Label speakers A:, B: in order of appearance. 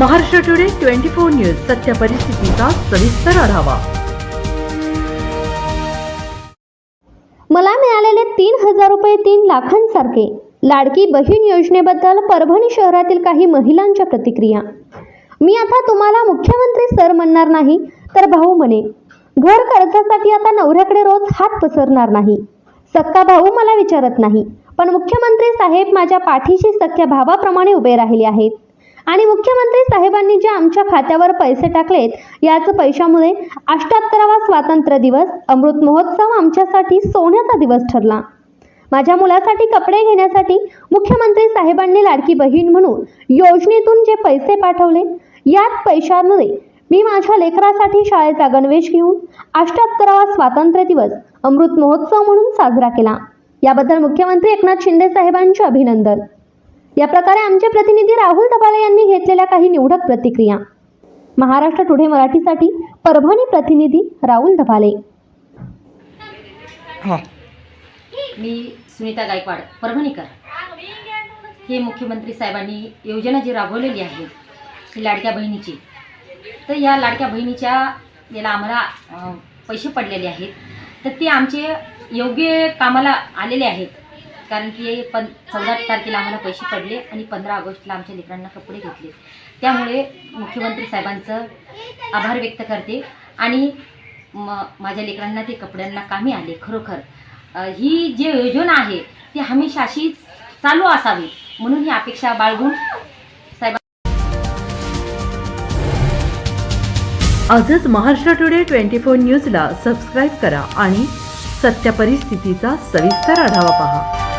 A: Maharashtra today twenty four news सत्य परिस्थितीचा सविस्तर आढावा.
B: मला मिळालेले तीन हजार रुपये तीन लाखांसारखे लाडकी बहीण योजनेबद्दल परभणी शहरातील काही महिलांच्या प्रतिक्रिया. मी आता तुम्हाला मुख्यमंत्री सर म्हणणार नाही तर भाऊ म्हणे घर कर्जासाठी आता नवऱ्याकडे रोज हात पसरणार नाही. सक्का भाऊ मला विचारत नाही पण मुख्यमंत्री साहेब माझ्या पाठीशी सख्या भावाप्रमाणे उभे राहिले आहेत. आणि मुख्यमंत्री साहेबांनी जे आमच्या खात्यावर पैसे टाकलेत याच पैशामुळे अष्ट्याहत्तरावा स्वातंत्र्य दिवस अमृत महोत्सव आमच्यासाठी सोन्याचा दिवस ठरला. माझ्या मुलासाठी कपडे घेण्यासाठी मुख्यमंत्री साहेबांनी लाडकी बहीण म्हणून योजनेतून जे पैसे पाठवले याच पैशांमुळे मी माझ्या लेकरासाठी शाळेचा गणवेश घेऊन अष्ट्याहत्तरावा स्वातंत्र्य दिवस अमृत महोत्सव म्हणून साजरा केला. याबद्दल मुख्यमंत्री एकनाथ शिंदे साहेबांचे अभिनंदन. या प्रकारे आमचे प्रतिनिधी राहुल दबाले यांनी घेतलेल्या काही निवडक प्रतिक्रिया. महाराष्ट्र टुडे मराठीसाठी परभणी प्रतिनिधी राहुल दबाले
C: हां.
D: मी सुनीता गायकवाड परभणीकर. हे मुख्यमंत्री साहेबांनी योजना जी राबवलेली आहे ही लाडक्या बहिणीची. तर या लाडक्या बहिणीच्या याला आम्हाला पैसे पडलेले आहेत. तर ते आमचे योग्य कामाला आलेले आहेत. कारण की पण चौदा तारखेला आम्हाला पैसे पडले आणि पंधरा ऑगस्टला आमच्या लेकरांना कपडे घेतले. त्यामुळे मुख्यमंत्री साहेबांचं आभार व्यक्त करते आणि म माझ्या लेकरांना ते कपड्यांना कामी आले खरोखर. ही जी योजना आहे ती हमेशा अशीच चालू असावी म्हणून ही अपेक्षा बाळगून साहेब
A: आजच महाराष्ट्र टुडे ट्वेंटी फोर न्यूजला सबस्क्राईब करा आणि सत्य परिस्थितीचा सविस्तर आढावा पहा.